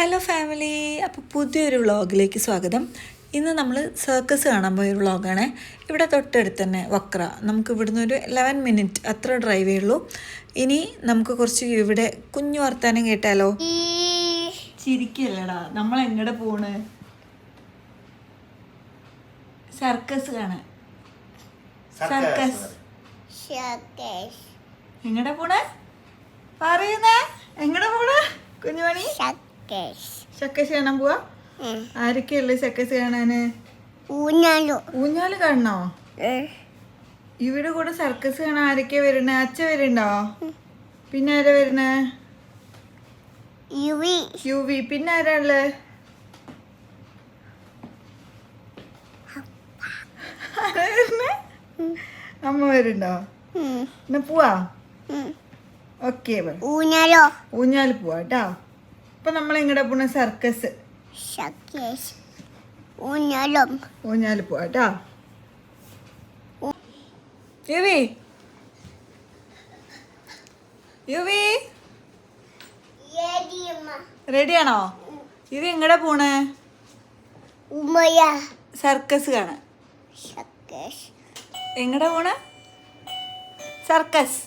Hello family അപ്പോൾ പുതിയൊരു വ്ളോഗിലേക്ക് സ്വാഗതം. ഇന്ന് നമ്മൾ സർക്കസ് കാണാൻ പോയൊരു വ്ളോഗാണ്. ഇവിടെ തൊട്ടടുത്ത് തന്നെ വക്ര. നമുക്ക് ഇവിടുന്ന് ഒരു ലെവൻ മിനിറ്റ് അത്ര ഡ്രൈവേ ഉള്ളൂ. ഇനി നമുക്ക് കുറച്ച് ഇവിടെ കുഞ്ഞു വർത്താനം കേട്ടാലോ? ചിരിക്കല്ലടാ. നമ്മൾ എങ്ങടെ പോണ്? സർക്കസ് കാണാൻ സർക്കസ്. എങ്ങടെ പോണേ? പറയുന്നേ. എങ്ങടെ പോണേ? കുഞ്ഞുമണി? ചക്കസ് കാണാൻ പോവാ? ആരൊക്കെയല്ലേ ചക്കസ് കാണാന്? ഊഞ്ഞാലു. കാണണോ? ഇവിടെ കൂടെ സർക്കസ് കാണാൻ ആരൊക്കെയാ വരണേ? അച്ഛ വരുന്നുണ്ടോ പിന്നെ ആരാ യുവി യു വി. പിന്നെ ആരാ ഉള്ളത് ആരാ വരുന്നേ? അമ്മ വരുന്നുണ്ടോ എന്നാ പോവാ? ഓക്കെ ഊഞ്ഞാലോ? ഊഞ്ഞാൽ പോവാ കേട്ടോ. ഇപ്പൊ നമ്മൾ എങ്ങടെ പോണ സർക്കസ്. ഊഞ്ഞാലും. പോവാട്ടാ യുവി. യുവി. റെഡിയാണോ? ഇത് എങ്ങടെ പോണേ? ഉമ്മയ. സർക്കസ് കാണാൻ. എങ്ങടെ പോണേ? സർക്കസ്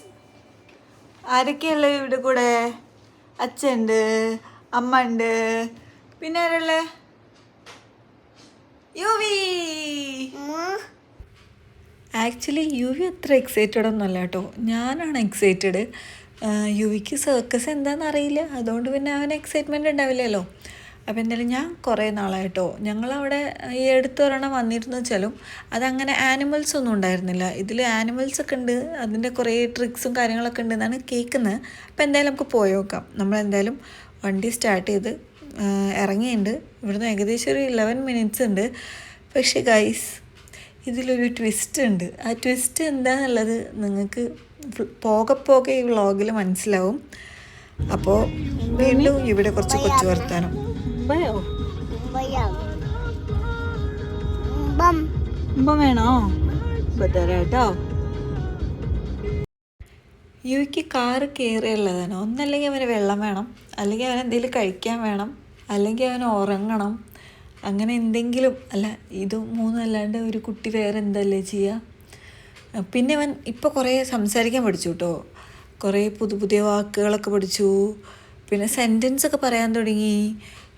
ആരൊക്കെയുള്ള ഇവിടെ കൂടെ? അച്ഛനുണ്ട് അമ്മ ഉണ്ട്. പിന്നെ ആരല്ലേ യുവി. ആക്ച്വലി യു വി അത്ര എക്സൈറ്റഡ് ഒന്നുമല്ല കേട്ടോ. ഞാനാണ് എക്സൈറ്റഡ് യുവിക്ക് സർക്കസ് എന്താണെന്ന് അറിയില്ല. അതുകൊണ്ട് പിന്നെ അവന് എക്സൈറ്റ്മെന്റ് ഉണ്ടാവില്ലല്ലോ. അപ്പോൾ എന്തായാലും ഞാൻ കുറേ നാളായിട്ടോ ഞങ്ങളവിടെ ഈ അടുത്തൊരെണ്ണം വന്നിരുന്നു വെച്ചാലും അതങ്ങനെ ആനിമൽസ് ഒന്നും ഉണ്ടായിരുന്നില്ല. ഇതിൽ ആനിമൽസ് ഒക്കെ ഉണ്ട്. അതിന്റെ കുറേ ട്രിക്സും കാര്യങ്ങളൊക്കെ ഉണ്ടെന്നാണ് കേൾക്കുന്നത്. അപ്പോൾ എന്തായാലും നമുക്ക് പോയി നോക്കാം. നമ്മളെന്തായാലും വണ്ടി സ്റ്റാർട്ട് ചെയ്ത് ഇറങ്ങിയിട്ടുണ്ട് ഇവിടുന്ന് ഏകദേശം ഒരു ഇലവൻ മിനിറ്റ്സ് ഉണ്ട് പക്ഷേ ഗൈസ് ഇതിലൊരു ട്വിസ്റ്റ് ഉണ്ട് ആ ട്വിസ്റ്റ് എന്താണെന്നുള്ളത് നിങ്ങൾക്ക് പോകെ പോകെ ഈ വ്ളോഗിൽ മനസ്സിലാവും അപ്പോൾ വീണ്ടും ഇവിടെ കുറച്ച് കൊച്ചു വർത്താനം വേണോ കേട്ടോ യുവിക്ക് കാറ് കയറിയുള്ളതാണ് ഒന്നല്ലെങ്കിൽ അവന് വെള്ളം വേണം അല്ലെങ്കിൽ അവൻ എന്തെങ്കിലും കഴിക്കാൻ വേണം അല്ലെങ്കിൽ അവൻ ഉറങ്ങണം അങ്ങനെ എന്തെങ്കിലും അല്ല ഇത് മൂന്നല്ലാണ്ട് ഒരു കുട്ടി വേറെ എന്തല്ലേ ചെയ്യുക പിന്നെ അവൻ ഇപ്പോൾ കുറേ സംസാരിക്കാൻ പഠിച്ചു കേട്ടോ കുറേ പുതു പുതിയ വാക്കുകളൊക്കെ പഠിച്ചു. പിന്നെ സെന്റൻസ് ഒക്കെ പറയാൻ തുടങ്ങി.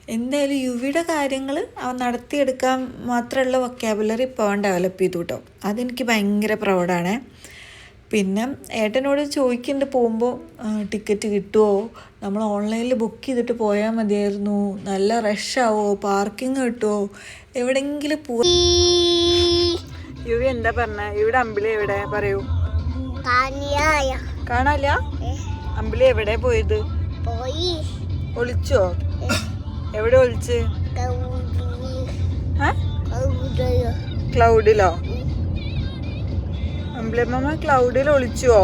എന്തായാലും യുവിയുടെ കാര്യങ്ങൾ അവൻ നടത്തിയെടുക്കാൻ മാത്രമുള്ള വൊക്കാബുലറി ഇപ്പോൾ അവൻ ഡെവലപ്പ് ചെയ്തു കേട്ടോ അതെനിക്ക് ഭയങ്കര പ്രൗഡാണ് പിന്നെ ഏട്ടനോട് ചോദിക്കുന്നുണ്ട് പോകുമ്പോൾ ടിക്കറ്റ് കിട്ടുമോ നമ്മൾ ഓൺലൈനിൽ ബുക്ക് ചെയ്തിട്ട് പോയാൽ മതിയായിരുന്നു. നല്ല റഷാവോ പാർക്കിംഗ് കിട്ടുമോ എവിടെങ്കിലും പോ യുവി എന്താ പറഞ്ഞ? ഇവിടെ അമ്പിളി എവിടെ? പറയൂ. കാണാല്ല? അമ്പിളി എവിടെ പോയത്? പോയി. ഒളിച്ചോ? എവിടെ ഒളിച്ച്? ക്ലൗഡിലോ അമ്പിളിയമ്മ ക്ലൗഡിൽ ഒളിച്ചുവോ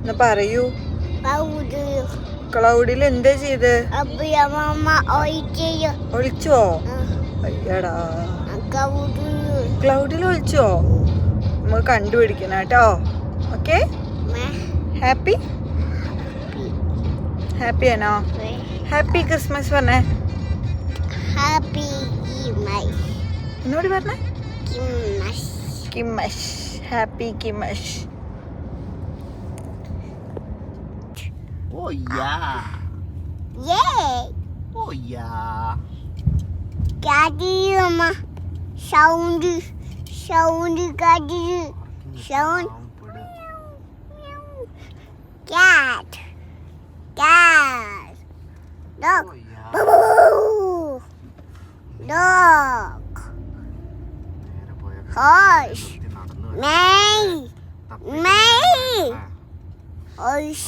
എന്ന് പറയൂ. ക്ലൗഡിൽ എന്താ ചെയ്ത്? ഒളിച്ചോ? അയ്യടാ. ക്ലൗഡിൽ ഒളിച്ചോ? നമുക്ക് കണ്ടുപിടിക്കണം കേട്ടോ. ഓക്കെ? ഹാപ്പി ഹാപ്പി ആണോ? ഹാപ്പി ക്രിസ്മസ് പറഞ്ഞേ. ഹാപ്പി എന്നോട് പറഞ്ഞേ? കിമ്മഷ് കിമഷ് Happy Kimash. Oh yeah. Yay! Oh yeah. Daddyಮ್ಮ sound sound gaddy sound cat cat dog oh, yeah. boo dog horse മേയ് oish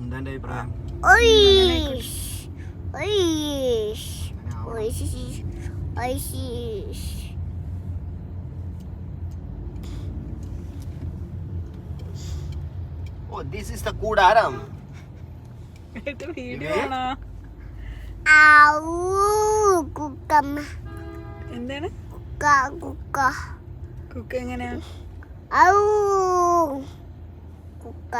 എന്താ അഭിപ്രായം? oish oish അങ്ങനെ ആവണം. oish oish Oh, this is the കൂടാരം. എന്താണ്? കുക്ക കുക്ക. കുക്ക എങ്ങനെയാ? ഔ കുക്ക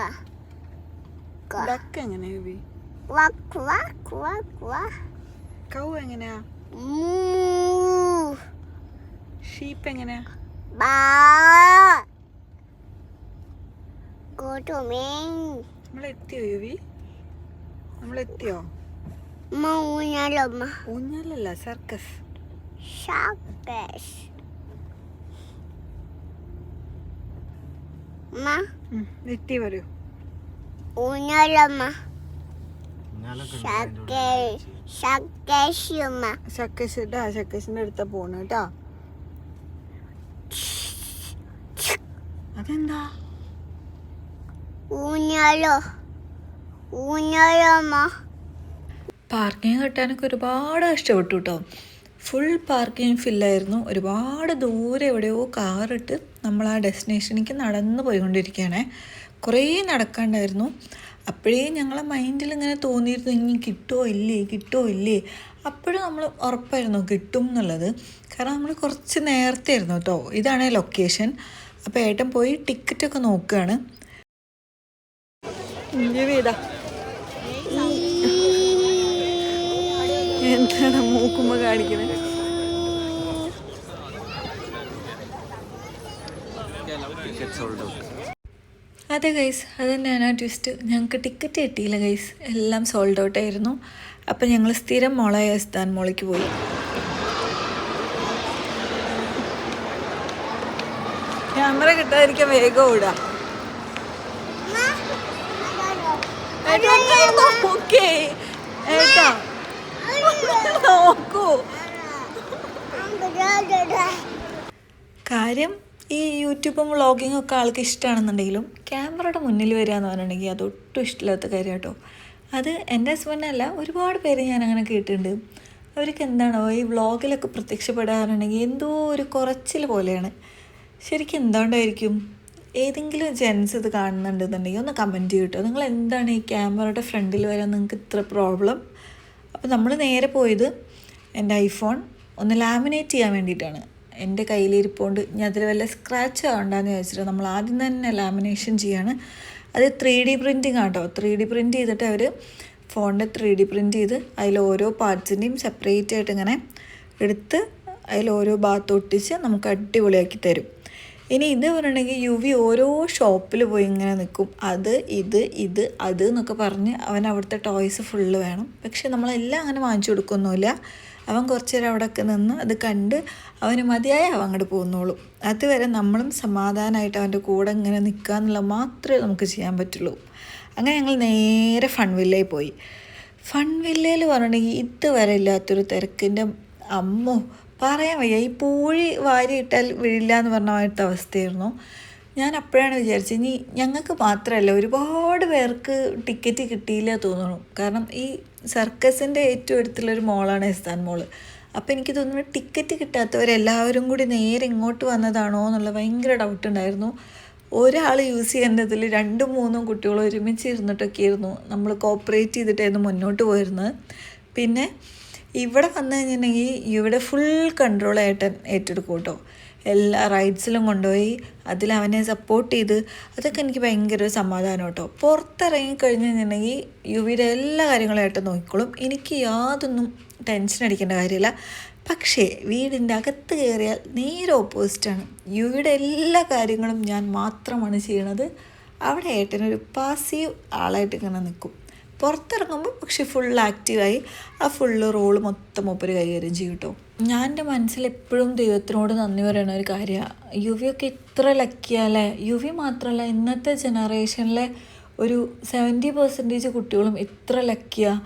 ഡക്ക് എങ്ങനെയാ യുവി വക്ക് വക്ക് വക്ക്. കൗ എങ്ങനെയാ. ഷീപ്പ് എങ്ങനെയാ? ബാ. എത്തിയോ യുവി നമ്മൾ എത്തിയോ Maunalama. ഊഞ്ഞാലല്ല സർക്കസ്. Sharkish. Ma. എത്തി വരൂ. ശക്കശ് ഇട്ടാ ശക്കശിന്റെ അടുത്ത പോണു കേട്ടാ അതെന്താ Unalo. അമ്മ പാർക്കിംഗ് കിട്ടാനൊക്കെ ഒരുപാട് കഷ്ടപ്പെട്ടു കേട്ടോ ഫുൾ പാർക്കിംഗ് ഫില്ലായിരുന്നു ഒരുപാട് ദൂരെ എവിടെയോ കാറിട്ട് നമ്മൾ ആ ഡെസ്റ്റിനേഷനിലേക്ക് നടന്നു പോയിക്കൊണ്ടിരിക്കുകയാണേ. കുറേ നടക്കാണ്ടായിരുന്നു. അപ്പോഴേ ഞങ്ങളെ മൈൻഡിൽ ഇങ്ങനെ തോന്നിയിരുന്നു ഇനി കിട്ടുമോ ഇല്ലേ കിട്ടുമോ ഇല്ലേ? അപ്പോഴും നമ്മൾ ഉറപ്പായിരുന്നു കിട്ടും എന്നുള്ളത്. കാരണം നമ്മൾ കുറച്ച് നേരത്തെ ആയിരുന്നു കേട്ടോ. ഇതാണ് ലൊക്കേഷൻ അപ്പോൾ ഏട്ടൻ പോയി ടിക്കറ്റൊക്കെ നോക്കുകയാണ്. വീടാ എന്താണ് മൂക്കുമ്പോ കാണിക്കുന്നത് Ticket sold അതെ ഗൈസ് അത് തന്നെയാണ് ആ ട്വിസ്റ്റ് ഞങ്ങൾക്ക് ടിക്കറ്റ് കിട്ടിയില്ല ഗൈസ് എല്ലാം സോൾഡ് ഔട്ട് ആയിരുന്നു. അപ്പം ഞങ്ങൾ സ്ഥിരം മോളായ സ്ഥാൻ മോളിക്ക് പോയി. ക്യാമറ കിട്ടാതിരിക്കാൻ വേഗം ഓടാ. ഓക്കേ. ഏട്ടാ നോക്കൂ. കാര്യം ഈ യൂട്യൂബും വ്ളോഗിങ്ങും ഒക്കെ ആൾക്ക് ഇഷ്ടമാണെന്നുണ്ടെങ്കിലും ക്യാമറയുടെ മുന്നിൽ വരിക എന്ന് പറഞ്ഞിട്ടുണ്ടെങ്കിൽ അത് ഒട്ടും ഇഷ്ടമില്ലാത്ത കാര്യം കേട്ടോ അത് എന്റെ ഹസ്ബൻഡല്ല ഒരുപാട് പേര് ഞാൻ അങ്ങനെ കേട്ടിട്ടുണ്ട്. അവർക്ക് എന്താണോ ഈ വ്ളോഗിലൊക്കെ പ്രത്യക്ഷപ്പെടാറുണ്ടെങ്കിൽ എന്തോ ഒരു കുറച്ചിൽ പോലെയാണ്. ശരിക്കും എന്തുകൊണ്ടായിരിക്കും ഏതെങ്കിലും ജെൻസ് ഇത് കാണുന്നുണ്ടെന്നുണ്ടെങ്കിൽ ഒന്ന് കമന്റ് ചെയ്യട്ടോ. നിങ്ങൾ എന്താണ് ഈ ക്യാമറയുടെ ഫ്രണ്ടിൽ വരാൻ നിങ്ങൾക്ക് ഇത്ര പ്രോബ്ലം? അപ്പോൾ നമ്മൾ നേരെ പോയത് എന്റെ ഐഫോൺ ഒന്ന് ലാമിനേറ്റ് ചെയ്യാൻ വേണ്ടിയിട്ടാണ്. എന്റെ കയ്യിലിരിപ്പോണ്ട്. ഇനി അതിൽ വല്ല സ്ക്രാച്ച് ആവണ്ടെന്ന് ചോദിച്ചിട്ട് നമ്മൾ ആദ്യം തന്നെ ലാമിനേഷൻ ചെയ്യാണ്. അത് ത്രീ ഡി പ്രിന്റിങ് ആട്ടോ. ത്രീ ഡി പ്രിന്റ് ചെയ്തിട്ട് അവർ ഫോണിന്റെ ത്രീ ഡി പ്രിന്റ് ചെയ്ത് അതിൽ ഓരോ പാർട്സിന്റെയും സെപ്പറേറ്റ് ആയിട്ട് ഇങ്ങനെ എടുത്ത് അതിൽ ഓരോ ഭാഗത്ത് ഒട്ടിച്ച് നമുക്ക് അടിപൊളിയാക്കി തരും. ഇനി ഇത് പറഞ്ഞിട്ടുണ്ടെങ്കിൽ യു വി ഓരോ ഷോപ്പിൽ പോയി ഇങ്ങനെ നിൽക്കും. അത് ഇത് ഇത് അത് എന്നൊക്കെ പറഞ്ഞ് അവൻ അവിടുത്തെ ടോയ്സ് ഫുള്ള് വേണം. പക്ഷെ നമ്മളെല്ലാം അങ്ങനെ വാങ്ങിച്ചു കൊടുക്കൊന്നുമില്ല. അവൻ കുറച്ച് നേരം അവിടെയൊക്കെ നിന്ന് അത് കണ്ട് അവന് മതിയായ അവൻ അങ്ങോട്ട് പോകുന്നുള്ളൂ അതുവരെ നമ്മളും സമാധാനമായിട്ട് അവന്റെ കൂടെ ഇങ്ങനെ നിൽക്കുക എന്നുള്ള മാത്രമേ നമുക്ക് ചെയ്യാൻ പറ്റുള്ളൂ. അങ്ങനെ ഞങ്ങൾ നേരെ ഫൺവില്ലയിൽ പോയി. ഫൺ വില്ലയിൽ പറഞ്ഞിട്ടുണ്ടെങ്കിൽ ഇതുവരെ ഇല്ലാത്തൊരു തിരക്കിന്റെ അമ്മോ പറയാൻ വയ്യ. ഈ പൂഴി വാരിയിട്ടാൽ വീഴില്ല എന്ന് പറഞ്ഞ അവസ്ഥയായിരുന്നു. ഞാൻ അപ്പോഴാണ് വിചാരിച്ചത് ഇനി ഞങ്ങൾക്ക് മാത്രമല്ല ഒരുപാട് പേർക്ക് ടിക്കറ്റ് കിട്ടിയില്ല തോന്നുന്നു. കാരണം ഈ സർക്കസിന്റെ ഏറ്റവും അടുത്തുള്ളൊരു മോളാണ് എസ്താൻ മോൾ. അപ്പോൾ എനിക്ക് തോന്നുന്നു ടിക്കറ്റ് കിട്ടാത്തവരെല്ലാവരും കൂടി നേരെ ഇങ്ങോട്ട് വന്നതാണോ എന്നുള്ള ഭയങ്കര ഡൗട്ട് ഉണ്ടായിരുന്നു. ഒരാൾ യൂസ് ചെയ്യേണ്ടതിൽ രണ്ടും മൂന്നും കുട്ടികൾ ഒരുമിച്ച് ഇരുന്നിട്ടൊക്കെ ആയിരുന്നു. നമ്മൾ കോപ്പറേറ്റ് ചെയ്തിട്ടായിരുന്നു മുന്നോട്ട് പോയിരുന്നത്. പിന്നെ ഇവിടെ വന്നു കഴിഞ്ഞിട്ടുണ്ടെങ്കിൽ ഇവിടെ ഫുൾ കൺട്രോൾ ഏട്ടൻ ഏറ്റെടുക്കും കേട്ടോ. എല്ലാ റൈഡ്സിലും കൊണ്ടുപോയി അതിൽ അവനെ സപ്പോർട്ട് ചെയ്ത് അതൊക്കെ എനിക്ക് ഭയങ്കര ഒരു സമാധാനം കേട്ടോ. പുറത്തിറങ്ങി കഴിഞ്ഞ് കഴിഞ്ഞിട്ടുണ്ടെങ്കിൽ യുവിയുടെ എല്ലാ കാര്യങ്ങളും ഏട്ടൻ നോക്കിക്കോളും. എനിക്ക് യാതൊന്നും ടെൻഷൻ അടിക്കേണ്ട കാര്യമില്ല. പക്ഷേ വീടിന്റെ അകത്ത് കയറിയാൽ നേരെ ഓപ്പോസിറ്റാണ് യുവിയുടെ എല്ലാ കാര്യങ്ങളും ഞാൻ മാത്രമാണ് ചെയ്യണത്. അവിടെ ഏട്ടനൊരു പാസീവ് ആളായിട്ട് ഇങ്ങനെ നിൽക്കും. പുറത്തിറങ്ങുമ്പോൾ പക്ഷെ ഫുൾ ആക്റ്റീവായി ആ ഫുള്ള് റോൾ മൊത്തം മൂപ്പര് കൈകാര്യം ചെയ്യും കേട്ടോ ഞാൻ എന്റെ മനസ്സിൽ എപ്പോഴും ദൈവത്തിനോട് നന്ദി പറയുന്ന ഒരു കാര്യമാണ് ഒക്കെ ഇത്ര യു വി മാത്രമല്ല ഇന്നത്തെ ജനറേഷനിലെ ഒരു സെവന്റി പെർസെന്റേജ് കുട്ടികളും ഇത്ര ലക്കിയാണ്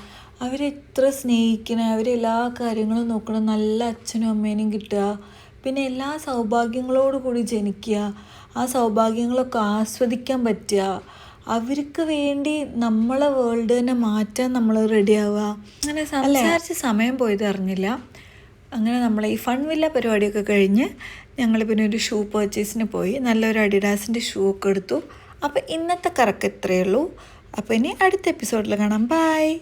അവരെ ഇത്ര സ്നേഹിക്കണേ അവരെല്ലാ കാര്യങ്ങളും നോക്കണം. നല്ല അച്ഛനും അമ്മേനെയും കിട്ടുക. പിന്നെ എല്ലാ സൗഭാഗ്യങ്ങളോടു കൂടി ജനിക്കുക. ആ സൗഭാഗ്യങ്ങളൊക്കെ ആസ്വദിക്കാൻ പറ്റുക. അവർക്ക് വേണ്ടി നമ്മളെ വേൾഡ് തന്നെ മാറ്റാൻ നമ്മൾ റെഡി ആവുക. അങ്ങനെ സംസാരിച്ച് സമയം പോയത് അറിഞ്ഞില്ല. അങ്ങനെ നമ്മൾ ഈ ഫൺ വില്ല പരിപാടിയൊക്കെ കഴിഞ്ഞ് ഞങ്ങൾ പിന്നെ ഒരു ഷൂ പർച്ചേസിന് പോയി. നല്ലൊരു അഡിഡാസിന്റെ ഷൂ ഒക്കെ എടുത്തു. അപ്പോൾ ഇന്നത്തെ കറക്ക് ഇത്രയേ ഉള്ളൂ. അപ്പോൾ ഇനി അടുത്ത എപ്പിസോഡിൽ കാണാം. ബൈ